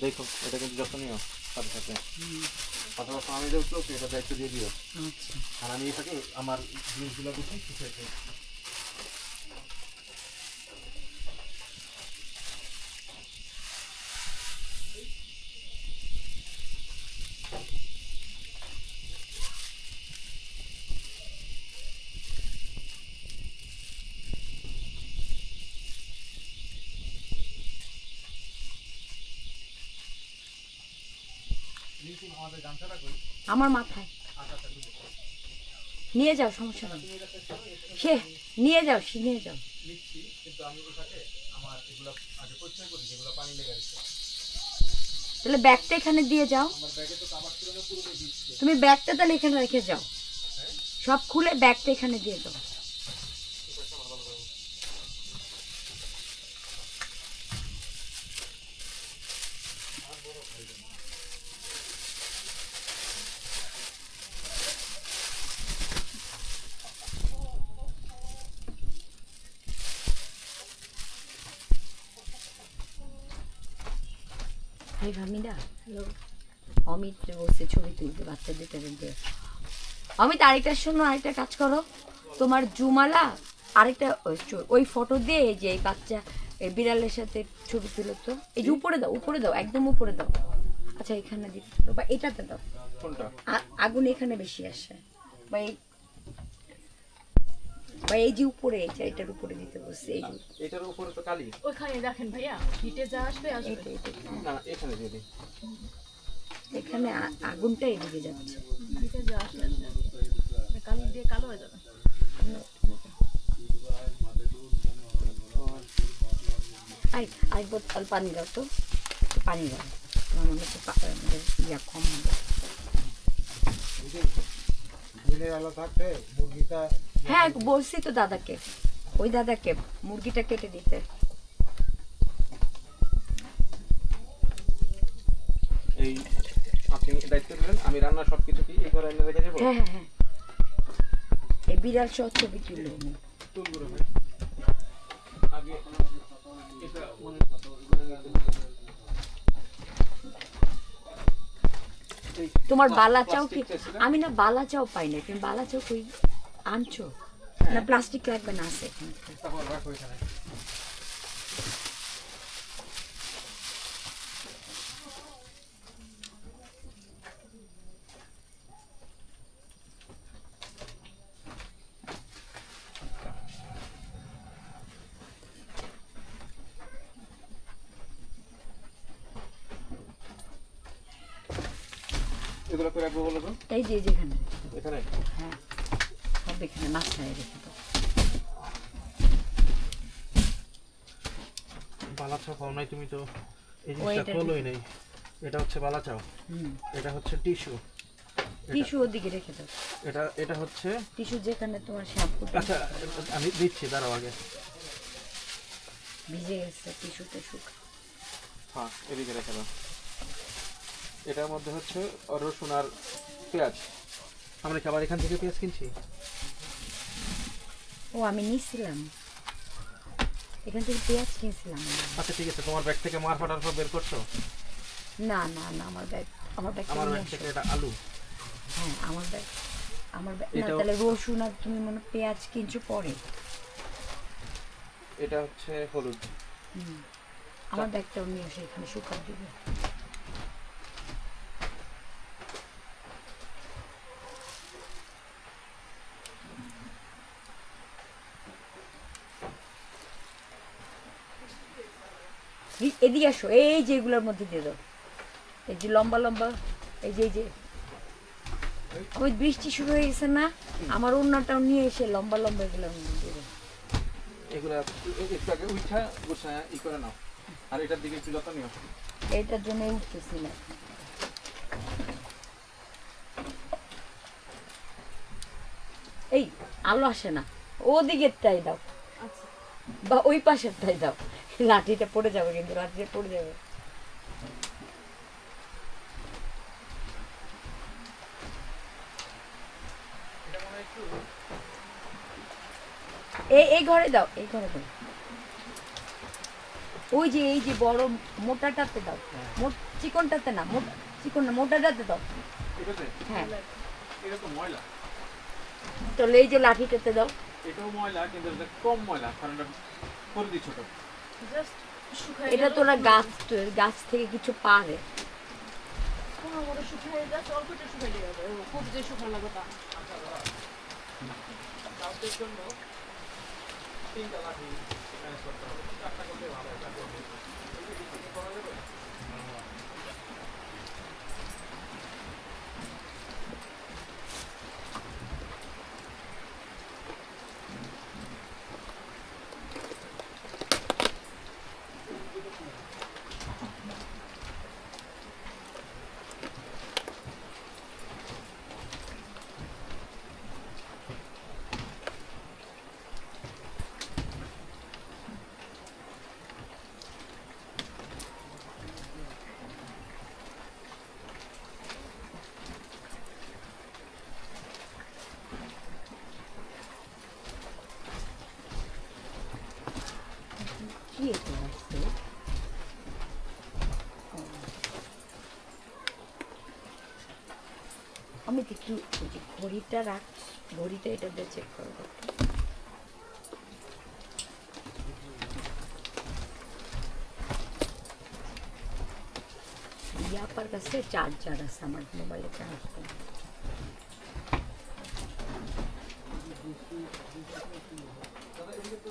দেখো এটা কিন্তু যত্ন নিও সাথে সাথে। অথবা আমি দেখছ এটা দায়িত্ব দিয়ে দিও। আচ্ছা। আর আমি এটাকে আমার জিনিসগুলো দেখি কিছু আমার মাথায়। নিয়ে যাও সমস্যা নেই। সে নিয়ে যাও সে নিয়ে যাও। তাহলে ব্যাগটা এখানে দিয়ে যাও। তুমি ব্যাগটা তাহলে এখানে রেখে যাও। সব খুলে ব্যাগটা এখানে দিয়ে দাও। হাই ভামিনা অমিত বসে ছবি তুলতে বাচ্চাদের তাদেরকে অমিত আরেকটা শোনো আরেকটা কাজ করো। তোমার জুমালা আরেকটা ওই ওই ফটো দিয়ে এই যে এই বাচ্চা এই বিড়ালের সাথে ছবি তুলো তো। এই যে উপরে দাও উপরে দাও একদম উপরে দাও। আচ্ছা এখানে দিতে বা এটাতে দাও। কোনটা? আগুন এখানে বেশি আসে। বা এই বা এই যে উপরে এটা এটার উপরে দিতে বসছে এই যে। এটার উপরে তো কালি। ওইখানে দেখেন ভাইয়া হিটে যা আসবে আসবে। না এখানে দিয়ে এখানে আ- আগুনটা এদিকে যাচ্ছে। হিটে যা আসবে আসবে। কালি দিয়ে কালো হয়ে যাবে। আই আই বোতল পানি দাও তো। পানি দাও। আমার মনে হচ্ছে আমাদের ইয়া কম হবে। দিনের আলো থাকতে মুরগিটা হ্যাঁ বলছি তো দাদাকে। ওই দাদাকে মুরগিটা কেটে দিতে। এই আপনি দায়িত্ব দিলেন? আমি রান্না সব কিছু কি এই রেখে হ্যাঁ হ্যাঁ হ্যাঁ। এই বিড়াল সহ ছবি। আগে এটা মনে তোমার বালা চাও কি? আমি না বালা চাও পাই না তুমি বালা চাও কই? আনছো? না প্লাস্টিক লাগবে না আছে এখানে তারপর রাখো এখানে এগুলো করে রাখব বলো তো এই যে এই যে এখানে এখানে হ্যাঁ সব এখানে মাথায় রেখে দাও বালাচাও পাও নাই তুমি তো এই জিনিসটা খোলোই নেই। এটা হচ্ছে বালাচাও। এটা হচ্ছে টিস্যু। টিস্যু ওদিকে রেখে দাও। এটা এটা হচ্ছে টিস্যু যেখানে তোমার শ্যাম্পু আচ্ছা আমি দিচ্ছি দাঁড়াও আগে। ভিজে গেছে টিস্যুতে শুক হ্যাঁ এদিকে রেখে দাও। এটার মধ্যে হচ্ছে রসুন আর পেঁয়াজ। আমরা কি আবার এখান থেকে পেঁয়াজ কিনছি? ও আমি নিছিলাম এখান থেকে পেঁয়াজ কিনছিলাম আচ্ছা ঠিক আছে তোমার ব্যাগ থেকে মারফা টারফা বের করছ? না না না আমার ব্যাগ আমার ব্যাগ আমার ব্যাগ থেকে এটা আলু। হ্যাঁ আমার ব্যাগ আমার ব্যাগ না তাহলে রসুন আর তুমি মনে পেঁয়াজ কিনছো পরে। এটা হচ্ছে হলুদ। হুম। আমার ব্যাগটাও নিয়ে এসে এখানে শুকার দিবে। এদিকে আসো এই যে এগুলোর মধ্যে দিয়ে দাও। এই যে লম্বা লম্বা এই যে এই যে। ওই বৃষ্টি শুরু হয়ে গেছে না? আমার অন্যটাও নিয়ে এসে লম্বা লম্বা এগুলো দিয়ে দাও। এগুলা একটু আগে উঠা গুছায় ই করে নাও। আর এটার দিকে একটু যত্ন নিও। এটার জন্য উঠতেছি না। এই আলো আসে না। ওদিকের টাই দাও বা ওই পাশের টাই দাও। লাঠিটা পড়ে যাবে কিন্তু লাঠিটা পড়ে যাবে। এই এই ঘরে দাও এই ঘরে দাও। ওই যে এই যে বড় মোটাটাতে দাও। মোট চিকনটাতে না মোটা চিকন না মোটাটাতে দাও। এটাতে হ্যাঁ। তাহলে এই যে লাঠিটাতে দাও। এটাও ময়লা কিন্তু কম ময়লা কারণ পরিধি ছোট। জাস্ট তো না তোরা গাছ গাছ থেকে কিছু পারে। কোনো মতো শুকায় জাস্ট অল্পটা শুকাই দিয়ে যাবে খুব যে শুকানো লাগবে তা কাউকের জন্য তিনটা লাঠি এখানে করতে হবে চারটা করলে ভালো হয় চারটা করলে। এই যে কিছু করা যাবে? কি এটা আছে ও। আমি তো একটু ওই যে ঘড়িটা রাখ ঘড়িটা এটা দিয়ে চেক করব ইয়াপার কাছে চার্জার আছে আমার মোবাইলে চার্জ করে এদিকে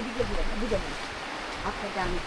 না, দিও না। আপনাকে আমি।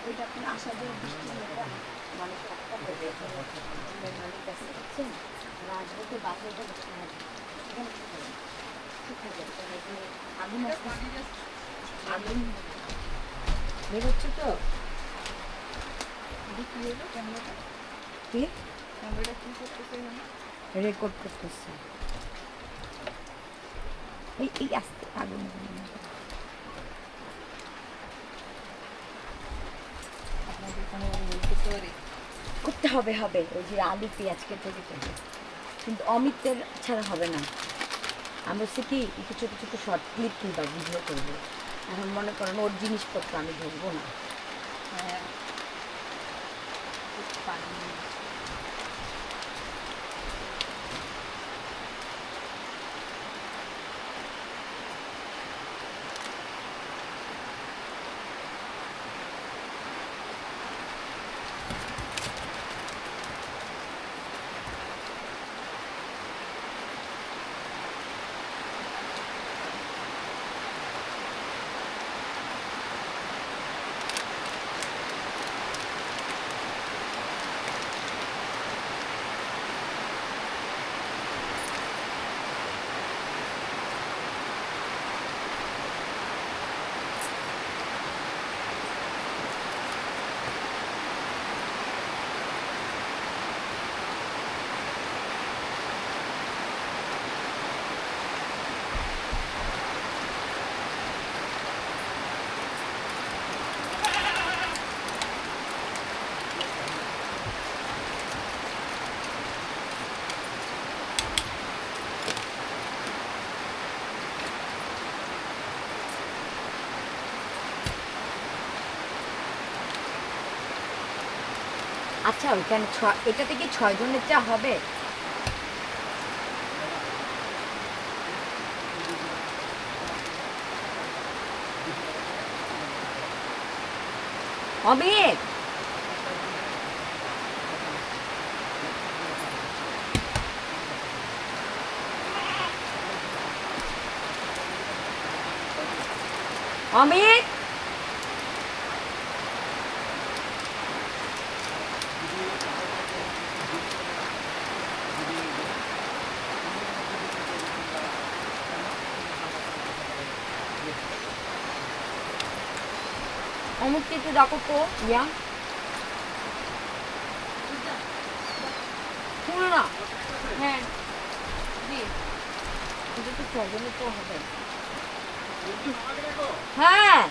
ওইটা আপনি আসা দিয়ে বৃষ্টি আসবে তো বাথরুমটা বসতে হবে? ঠিক আছে আগুন বেরোচ্ছে তো কি রেকর্ড করতেছে এই এই আসতে আগুন করতে হবে হবে। ওই যে আলু পেঁয়াজ কেটে হবে। কিন্তু অমিতের ছাড়া হবে না। আমরা হচ্ছে কি একটু ছোটো ছোটো শর্ট ক্লিপ কিংবা ভিডিও করব। এখন মনে করেন ওর জিনিসপত্র আমি ধরবো না। আচ্ছা ওইখানে ছ- এটা থেকে ছয় জনের চা হবে? অমিত! অমিত! অমুককে একটু ডাকো তো ইয়া শুনো না হ্যাঁ জি এটা তো ছজনের তো হবে হ্যাঁ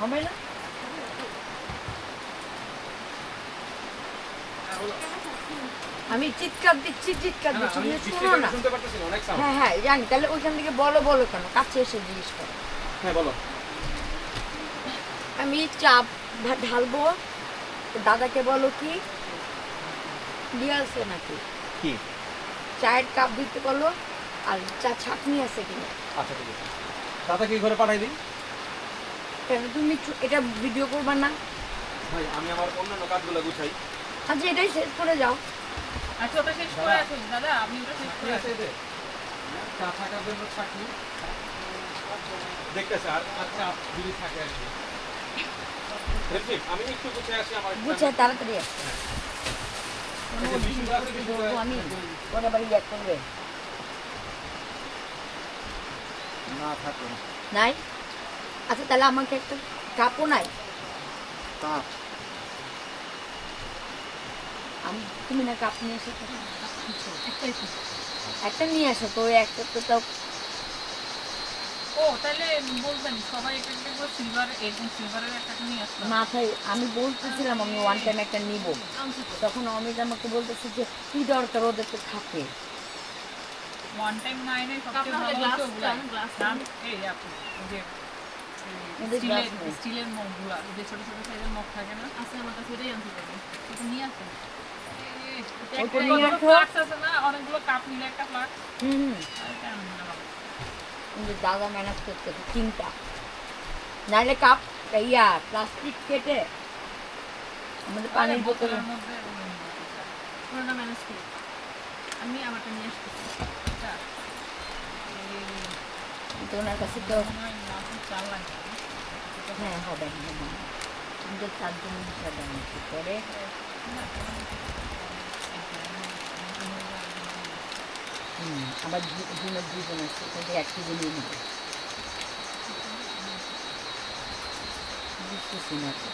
হবে না আমি চিৎকার দিচ্ছি চিৎকার দিচ্ছি তুমি শোনো না। হ্যাঁ হ্যাঁ জানি তাহলে ওইখান থেকে বলো বলো কেন? কাছে এসে জিজ্ঞেস করো। হ্যাঁ বলো। আমি চা ভা- ঢালবো। দাদাকে বলো কি? দিয়ে আসে নাকি? কি? চায়ের কাপ দিতে বলো আর চা ছাকনি আছে কিনা? আচ্ছা ঠিক আছে। দাদাকে ঘরে পাঠাই দিই? কেন তুমি এটা ভিডিও করবা না? ভাই আমি আমার অন্যান্য কাজগুলো গুছাই। আচ্ছা এটাই শেষ করে যাও। আচ্ছা ওটা শেষ করে আসুন দাদা আপনি ওটা শেষ করে আসুন। চা থাকার জন্য চাকরি দেখতেছে আর চা যদি থাকে আর কি। আমি একটু গুছিয়ে আসি আমার বুঝছে তাড়াতাড়ি আসো। এই যে বিশুদ্ধ আছে, বিশুদ্ধ বলব আছে। আমি ওরা বাড়ি করবে? না থাকে। নাই? আচ্ছা তাহলে আমাকে একটা কাপও নাই? কাপ। আমি তুমি না কাপ নিয়ে এসে একটা নিয়ে আসো তো ওই একটা তো তাও ও তাহলে বলবেন সবাই একটা একটা করে সিলভার এরকম সিলভারের একটা একটা নিয়ে আসলাম। মাথায় আমি বলতেছিলাম আমি ওয়ান টাইম একটা নিব। তখন অমিত আমাকে বলতেছে যে কি দরকার ওদের তো থাকে? ওয়ান টাইম না এনে সবচেয়ে ভালো হচ্ছে ওগুলা। টা, glass টা। নাম এই আপু যে ওদের স্টিলের স্টিলের মগগুলা যে ছোট ছোট সাইজের মগ থাকে না? আছে আমার কাছে এটাই আনতে পারবেন এটা নিয়ে আসেন। দাদা ম্যানেজ করতেছে তিনটা। নাহলে কাপ ইয়া প্লাস্টিক কেটে আমাদের পানির বোতলের মধ্যে ম্যানেজ করি। আমি আমারটা নিয়ে ওনার কাছে তো হয় হ্যাঁ হবে কিন্তু চারজন হিসাবে করে? আবার দিনের দুজন আছে ওখান থেকে এক কেজি নিয়ে নেবে বুঝতেছি না তো।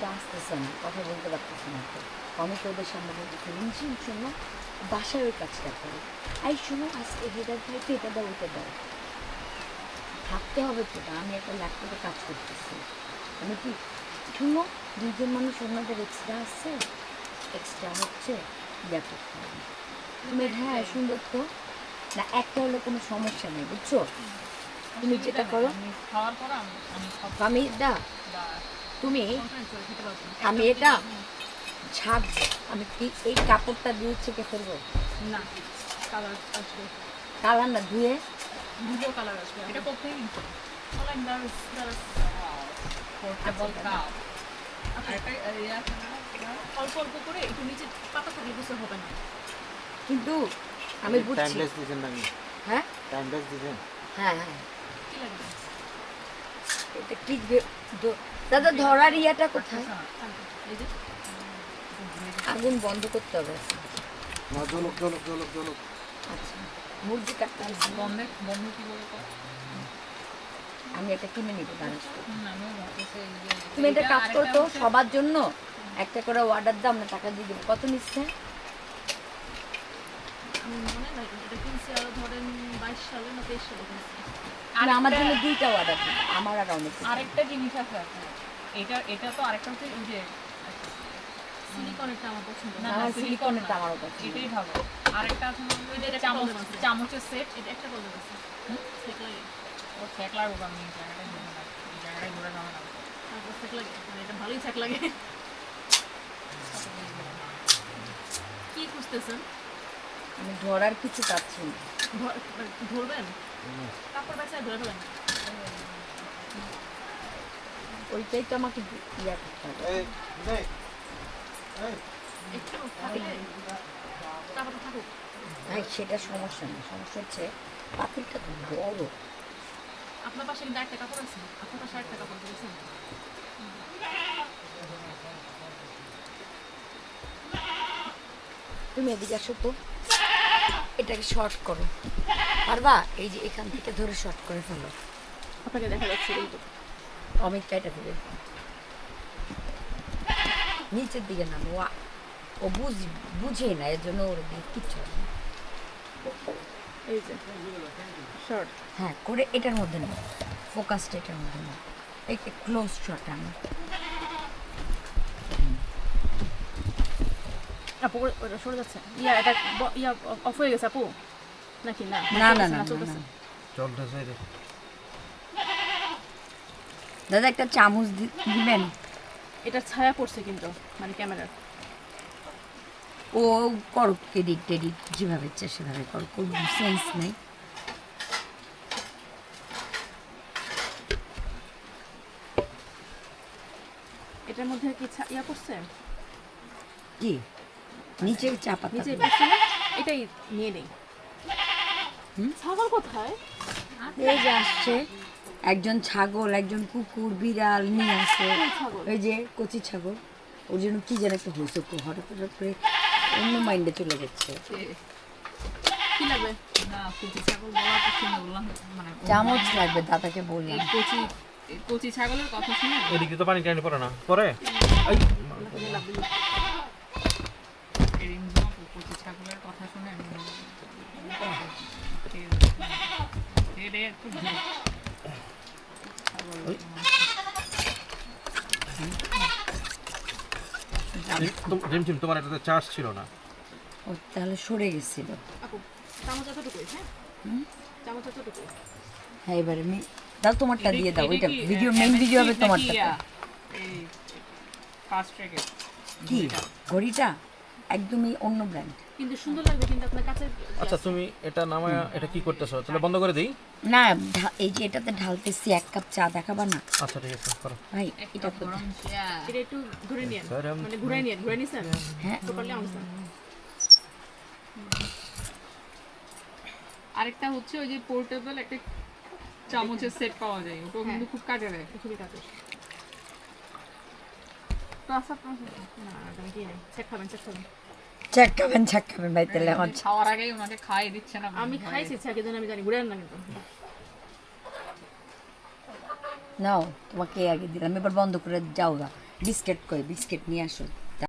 আর আসতেছে না কথা বলতে পারতেছে না তো। অনেক ওদের সামনে বলতেছে রিমঝিম শোনো বাসায় ওই কাজটা করো। এই শোনো আজকে হেটার ভাইকে এটা দাও ওটা দাও। ভাবতে হবে তো আমি একটা ল্যাপটপে কাজ করতেছি। আমি কি শুনো দুইজন মানুষ ওনাদের এক্সট্রা আসছে এক্সট্রা হচ্ছে হবে তুমি হ্যাঁ সুন্দর তো। না একটা হলে কোনো সমস্যা নেই বুঝছ? তুমি যেটা করো। আমি আমি আমি আমি দা তুমি আমি এটা ছাপ আমি কি এই কাপড়টা দিয়ে ছেঁকে ফেলব? না কালার আসবে। কালার না ধুয়ে? কালার আসবে। এটা কোথায় অনলাইন পোর্টেবল কাপ অল্প অল্প করে একটু নিচে পাতা থাকলে হবে না। কিন্তু আমি বুঝছি। টাইমলেস হ্যাঁ? টাইমলেস হ্যাঁ হ্যাঁ। কি লাগবে? এটা কি বে- দ- দাদা ধরার ইয়াটা কোথায়? আগুন বন্ধ করতে হবে। না জলক জলক জলক জলক আচ্ছা মুরগি কাটতে। বন্ধ কি আমি এটা কিনে যে তুমি এটা কাজ করতো সবার জন্য। একটা করে অর্ডার দাও আমরা টাকা দিয়ে দেবো। কত নিচ্ছে? মনে নাই এটা কিনছি আরও ধরেন বাইশ সালে না তেইশ সালে কিনছি না, আমার জন্য দুইটা অর্ডার আমার আর অনেক আরেকটা জিনিস আছে আপনার এটা এটা তো আরেকটা হচ্ছে ওই যে সিলিকনেরটা আমার পছন্দ। না, না আমার silicone সিলিকনেরটা আমারও পছন্দ। এটাই ভালো। আরেকটা আছে ওই চামচ চামচের সেট এটা একটা প্রবলেম আছে। সেক লাগে ও ফেক লাগবে আমি এই জায়গাটায় ঘুরে না এই জায়গাটায় ঘুরে যাবে না তারপর লাগে। এটা ভালোই সেক লাগে। কি খুঁজতেছেন? আমি ধরার কিছু পাচ্ছি না। ধর- মানে ধরবেন? কাপড় ধরে ফেলেন ওইটাই তো আমাকে ইয়া করতে হবে। এই নে এই একটু থাকুক। ভাই সেটা সমস্যা না সমস্যা হচ্ছে পাখিরটা তো বড়। আপনার পাশে কিন্তু একটা কাপড় আছে। আপনার পাশে একটা কাপড় দিয়েছেন তুমি এদিকে আসো তো। এটাকে শর্ট করো। পারবা? এই যে এখান থেকে ধরে শর্ট করে ফেলো। আপনাকে দেখা যাচ্ছে কিন্তু। অমিতটা এটা দেবে। নিচের দিকে নাম। ও ও বুঝ বুঝে না এর জন্য ওর দিয়ে কিচ্ছু। শর্ট হ্যাঁ করে এটার মধ্যে না ফোকাসটা এটার মধ্যে না একটা ক্লোজ শট আনো। আপু ওটা- সরে যাচ্ছে। ইয়া এটা ইয়া অফ হয়ে গেছে আপু। নাকি? না না না না না, চলতেছে। দাদা একটা চামচ দিবেন? এটা ছায়া পড়ছে কিন্তু মানে ক্যামেরার। ও করো এডিট টেডিট যেভাবে ইচ্ছা সেভাবে করো কোনো সেন্স নেই। এটার মধ্যে কি ইয়া পড়ছে? কি? নিচে চাপা নিচে থাকবে। এটাই নিয়ে নেই? ছাগল কোথায়? এই যে আসছে একজন ছাগল একজন কুকুর বিড়াল নিয়ে আসে? ওই যে কচি ছাগল ওর জন্য কি যেন একটা হয়েছে হঠাৎ হঠাৎ করে অন্য মাইন্ডে চলে যাচ্ছে মানে চামচ লাগবে দাদাকে বললাম। কচি কচি ছাগলের কথা শুনে এদিকে তো পানি টানি পড়ে না পরে এই, এই রিমঝিম আপু কচি ছাগলের কথা শুনে আমি এটা একটু ঘুরে। তোম- রিমঝিম তোমার এটাতে চার্জ ছিল না। ও তাহলে সরে গেছিল। আপু চামচ এতটুকুই হ্যাঁ? হ্যাঁ এবারে আমি দাও তোমারটা দিয়ে দাও এটা ওইটা ভিডিও মেইন ভিডিও হবে তোমারটা এই ফাস্ট ট্র্যাকের কি? ঘড়িটা। একদমই অন্য ব্র্যান্ড কিন্তু সুন্দর লাগবে কিন্তু আপনার কাছে আচ্ছা তুমি এটা নামায় এটা কি করতেছো? তাহলে বন্ধ করে দিই। না এই যে এটাতে ঢালতেছি এক কাপ চা দেখাবা না? আচ্ছা ঠিক আছে করো। ভাই এটা কোথায়? গরম চা। এটা একটু ঘুরে গরম মানে ঘুরাই নিয়েন ঘুরাই নিছেন হ্যাঁ। প্রপারলি আনছেন আরেকটা হচ্ছে ওই যে পোর্টেবল একটা চামচের সেট পাওয়া যায় ওটাও কিন্তু খুব কাজে দেয়। খুবই কাছে তো আচ্ছা আপনার না আমি কি চেক খাবেন চেক খাবেন চেক খাবেন চেক খাবেন ভাই তেলে আমার খাওয়ার আগেই ওনাকে খাই দিচ্ছে না আমি খাইছি চাকে আমি জানি ঘুরে না কিন্তু। নাও তোমাকে আগে দিলাম এবার বন্ধ করে যাও গা বিস্কিট কই বিস্কিট নিয়ে আসো।